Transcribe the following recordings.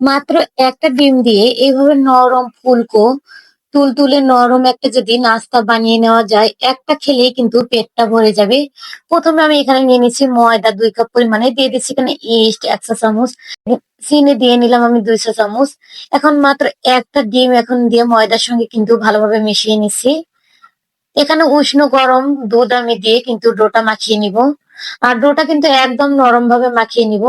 মাত্র একটা ডিম দিয়ে এইভাবে নরম ফুলকো, তুলতুলে নরম একটা যদি নাস্তা বানিয়ে নেওয়া যায়, একটা খেলেই কিন্তু পেটটা ভরে যাবে। প্রথমে আমি এখানে নিয়ে নিচ্ছি ময়দা দুই কাপ পরিমাণে, দিয়ে দিচ্ছি এখানে ইস্ট একশো চামচ, চিনি দিয়ে নিলাম আমি দুইশো চামচ। এখন মাত্র একটা ডিম এখন দিয়ে ময়দার সঙ্গে কিন্তু ভালোভাবে মিশিয়ে নিচ্ছি। এখানে উষ্ণ গরম দুধ আমি দিয়ে কিন্তু ডোটা মাখিয়ে নিব। আর ডোটা কিন্তু একদম নরম ভাবে মাখিয়ে নিব।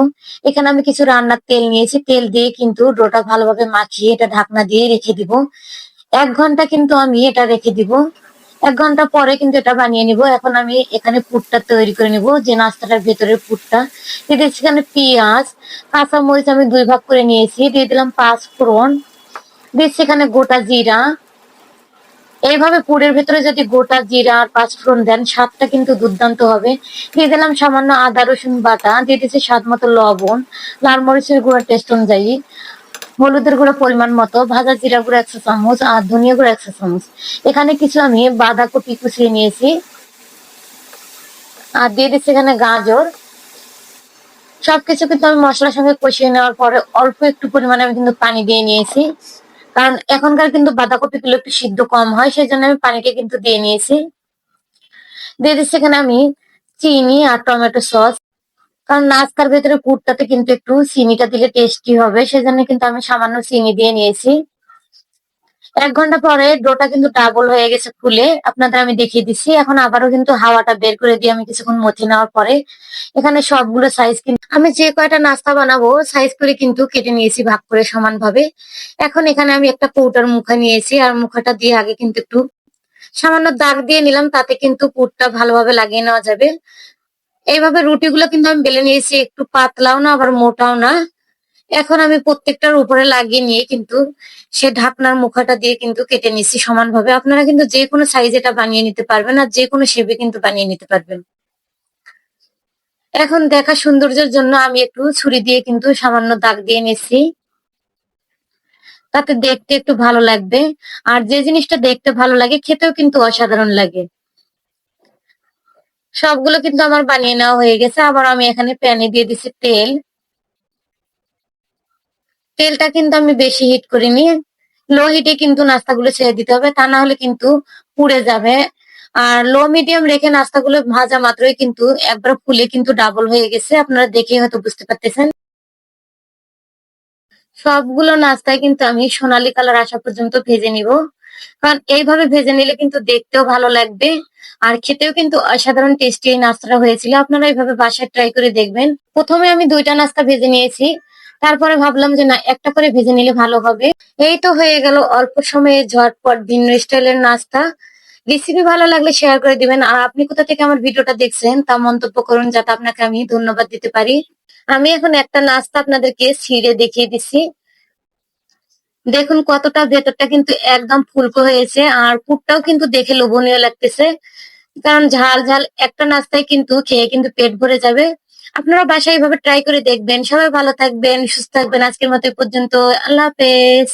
এখানে আমি কিছু রান্নার তেল নিয়েছি। তেল দিয়ে কিন্তু ডোটা ভালোভাবে মাখিয়ে এটা ঢাকনা দিয়ে রেখে দিব। এক ঘণ্টা কিন্তু আমি এটা রেখে দিব। এক ঘণ্টা পরে কিন্তু এটা বানিয়ে নিব। এখন আমি এখানে পুরটা তৈরি করে নিব, যে নাস্তাটার ভেতরের পুরটা। দিয়ে দিচ্ছি এখানে পেঁয়াজ কাঁচা মরিচ আমি দুই ভাগ করে নিয়েছি। দিয়ে দিলাম পাঁচ ফোড়ন দিচ্ছি এখানে গোটা জিরা। এইভাবে পুরের ভেতরে যদি গোটা জিরা আর পাঁচফোড়ন দেন, স্বাদটা কিন্তু দুর্দান্ত হবে। দিয়ে দিলাম সামান্য আদা, রসুন বাটা, দিয়ে দিচ্ছি স্বাদ মতো লবণ, লাল মরিচের গুঁড়া টেস্ট অনুযায়ী। হলুদের গুঁড়া পরিমাণ মতো, ভাজা জিরা গুঁড়া একশো চামচ, আর ধনিয়া গুঁড়া একশো চামচ। এখানে কিছু আমি বাঁধাকপি কুচিয়ে নিয়েছি। আর দিয়ে দিচ্ছি এখানে গাজর। সবকিছু কিন্তু আমি মশলার সঙ্গে কষিয়ে নেওয়ার পরে অল্প একটু পরিমাণে আমি কিন্তু পানি দিয়ে নিয়েছি। কারণ এখনকার কিন্তু বাঁধাকপি গুলো একটু সিদ্ধ কম হয় সেই জন্য আমি পানিটা কিন্তু দিয়ে নিয়েছি। দিয়ে দিচ্ছি এখানে আমি চিনি আর টমেটো সস। কারণ নাস্তার ভেতরে পুরটাতে কিন্তু একটু চিনিটা দিলে টেস্টি হবে, সেজন্য কিন্তু আমি সামান্য চিনি দিয়ে নিয়েছি। এক ঘণ্টা পরে ডোটা কিন্তু ডাবল হয়ে গেছে ফুলে। আপনাদের আমি দেখিয়ে দিচ্ছি। এখন আবারও কিন্তু হাওয়াটা বের করে দিয়ে আমি কিছুক্ষণ মথে নেওয়ার পরে এখানে সবগুলো সাইজ কিন্তু আমি যে কয়টা নাস্তা বানাবো সাইজ করে কিন্তু কেটে নিয়েছি ভাগ করে সমানভাবে। এখন এখানে আমি একটা কৌটার মুখা নিয়েছি আর মুখাটা দিয়ে আগে কিন্তু একটু সামান্য দাগ দিয়ে নিলাম, তাতে কিন্তু পুরটা ভালোভাবে লাগিয়ে নেওয়া যাবে। এইভাবে রুটিগুলো কিন্তু আমি বেলে নিয়েছি, একটু পাতলাও না, আবার মোটাও না। এখন আমি প্রত্যেকটার উপরে লাগিয়ে নিয়ে কিন্তু সে ঢাকনার মুখাটা দিয়ে কিন্তু কেটে নিচ্ছি সমানভাবে। আপনারা কিন্তু যে কোনো সাইজ এটা বানিয়ে নিতে পারবেন আর যে কোনো শেপে কিন্তু বানিয়ে নিতে পারবেন। এখন দেখা সৌন্দর্যের জন্য আমি একটু ছুরি দিয়ে কিন্তু সামান্য দাগ দিয়ে নিচ্ছি। তাতে দেখতে একটু ভালো লাগবে। আর যে জিনিসটা দেখতে ভালো লাগে, খেতেও কিন্তু অসাধারণ লাগে। সবগুলো কিন্তু আমার বানিয়ে নেওয়া হয়ে গেছে। আবার আমি এখানে প্যানে দিয়ে দিচ্ছি তেল। তেলটা কিন্তু আমি বেশি হিট করিনি। লো হিটে কিন্তু নাস্তাগুলো ছেড়ে দিতে হবে, তা না হলে কিন্তু পুড়ে যাবে। আর লো মিডিয়াম রেখে নাস্তাগুলো ভাজা মাত্রই কিন্তু একবার ফুলে কিন্তু ডাবল হয়ে গেছে, আপনারা দেখে হয়তো বুঝতে পারতেছেন। সবগুলো নাস্তায় কিন্তু আমি সোনালি কালার আসা পর্যন্ত ভেজে নিব। কারণ এইভাবে ভেজে নিলে কিন্তু দেখতেও ভালো লাগবে, আর খেতেও কিন্তু অসাধারণ টেস্টি এই নাস্তাটা হয়েছিল। আপনারা এইভাবে বাসায় ট্রাই করে দেখবেন। প্রথমে আমি দুইটা নাস্তা ভেজে নিয়েছি। তারপরে ভাবলাম যে না, একটা করে ভেজে নিলে ভালো হবে। এই তো হয়ে গেল অল্প সময়ে ঝটপট ভিন্ন স্টাইলের নাস্তা। রেসিপি ভালো লাগলে শেয়ার করে দিবেন। আর আপনি কোথা থেকে আমার ভিডিওটা দেখছেন তা মন্তব্য করুন, যাতে আপনাকে আমি ধন্যবাদ দিতে পারি। আমি এখন একটা নাস্তা আপনাদেরকে ছিঁড়ে দেখিয়ে দিচ্ছি। দেখুন কতটা ভেতরটা কিন্তু একদম ফুলকো হয়েছে, আর পুরটাও কিন্তু দেখে লোভনীয় লাগতেছে। কারণ ঝাল ঝাল একটা নাস্তায় কিন্তু খেয়ে কিন্তু পেট ভরে যাবে। আপনারা বাসায় এইভাবে ট্রাই করে দেখবেন। সবাই ভালো থাকবেন, সুস্থ থাকবেন। আজকের মতো পর্যন্ত। আল্লাহ হাফেজ।